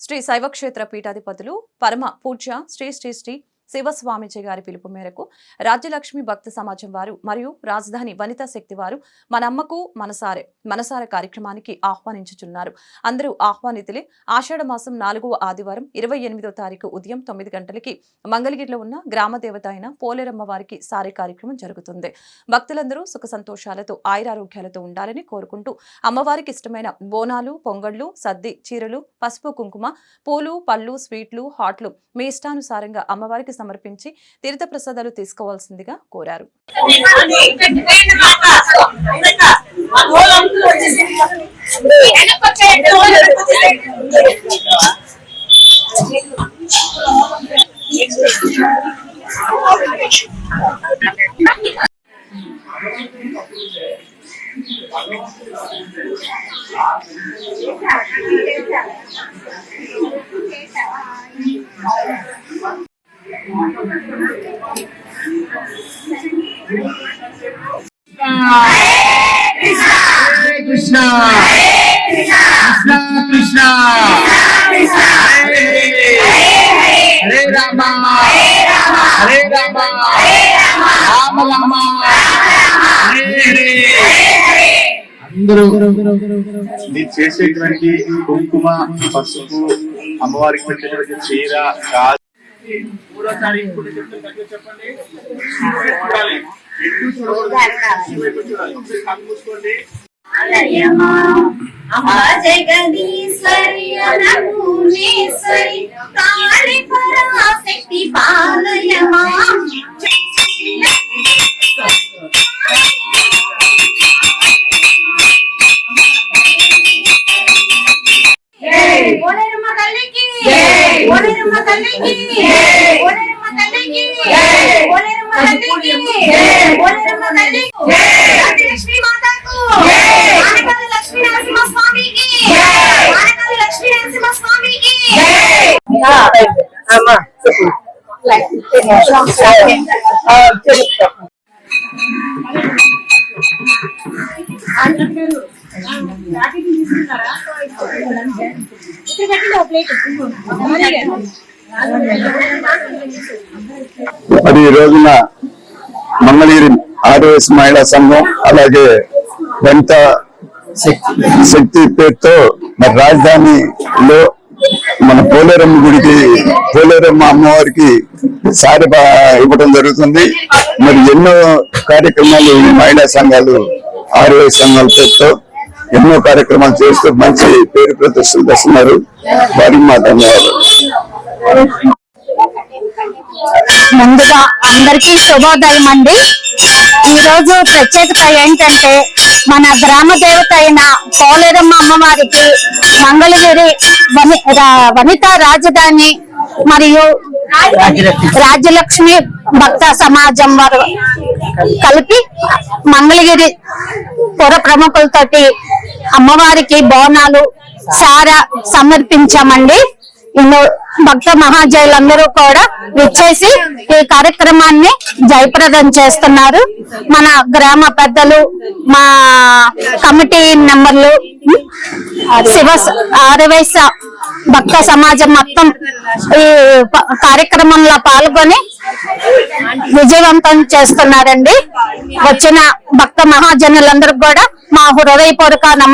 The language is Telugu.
శ్రీ శైవక్షేత్ర పీఠాధిపతులు పరమ పూజ్య శ్రీ శ్రీ శ్రీ శివస్వామిజీ గారి పిలుపు మేరకు రాజ్యలక్ష్మి భక్త సమాజం వారు మరియు రాజధాని వనితా శక్తి వారు మనమ్మకు మనసారే మనసార కార్యక్రమానికి ఆహ్వానించుచున్నారు. అందరూ ఆహ్వానితులే. ఆషాఢ మాసం నాలుగవ ఆదివారం ఇరవై ఎనిమిదో తారీఖు ఉదయం తొమ్మిది గంటలకి మంగళగిరిలో ఉన్న గ్రామ దేవత అయిన పోలేరమ్మ వారికి సారే కార్యక్రమం జరుగుతుంది. భక్తులందరూ సుఖ సంతోషాలతో ఆయురారోగ్యాలతో ఉండాలని కోరుకుంటూ అమ్మవారికి ఇష్టమైన బోనాలు పొంగళ్ళు సద్ది చీరలు పసుపు కుంకుమ పూలు పళ్ళు స్వీట్లు హాట్లు మీ ఇష్టానుసారంగా అమ్మవారికి సమర్పించి తీర్థ ప్రసాదాలు తీసుకోవాల్సిందిగా కోరారు. కృష్ణ కృష్ణ కృష్ణ చేసేటువంటి కుంకుమ పసుపు అమ్మవారికి పెట్టేటువంటి చీర కాదు చూడాలి ఎటు చూడకూడదు ఇటువైపు చూడాలి ఒకసారి కళ్ళు మూసుకోండి జగదీశ్వరి అనపూర్ణేశ్వరి కాళి పరాశక్తి పాలయమా ఓలేరమ్మ తల్లికి ఓలేరమ్మ తల్లికి ఓలేరమ్మ తల్లికి మరి ఈ రోజున మంగళగిరి ఆర్ఎస్ మహిళా సంఘం అలాగే వెంట శక్తి పేరుతో మరి రాజధానిలో మన పోలేరమ్మ గుడికి పోలేరమ్మ అమ్మవారికి సారి ఇవ్వడం జరుగుతుంది. మరి ఎన్నో కార్యక్రమాలు ఈ మహిళా సంఘాలు ఆర్ఎస్ సంఘాల పేరుతో ఎన్నో కార్యక్రమాలు చేస్తూ మంచి పేరు ప్రతిష్టలు తెస్తున్నారు వారికి మా ధన్యవాదాలు. ముందుగా అందరికీ శుభోదయం అండి. ఈ రోజు ప్రత్యేకత ఏంటంటే మన గ్రామ దేవత అయిన పోలేరమ్మ అమ్మవారికి మంగళగిరి వని వనితా రాజధాని మరియు రాజ్యలక్ష్మి భక్త సమాజం వారు కలిపి మంగళగిరి పుర ప్రముఖులతోటి అమ్మవారికి బోనాలు సారా సమర్పించామండి. ఇందులో భక్త మహాజయులందరూ కూడా విచ్చేసి ఈ కార్యక్రమాన్ని జయప్రదం చేస్తున్నారు. మన గ్రామ పెద్దలు మా కమిటీ మెంబర్లు శివ ఆరవైస భక్త సమాజం మొత్తం ఈ కార్యక్రమంలో పాల్గొని విజయవంతం చేస్తున్నారండి. వచ్చిన భక్త మహాజనులందరికి కూడా మా హృదయపూర్వక నమ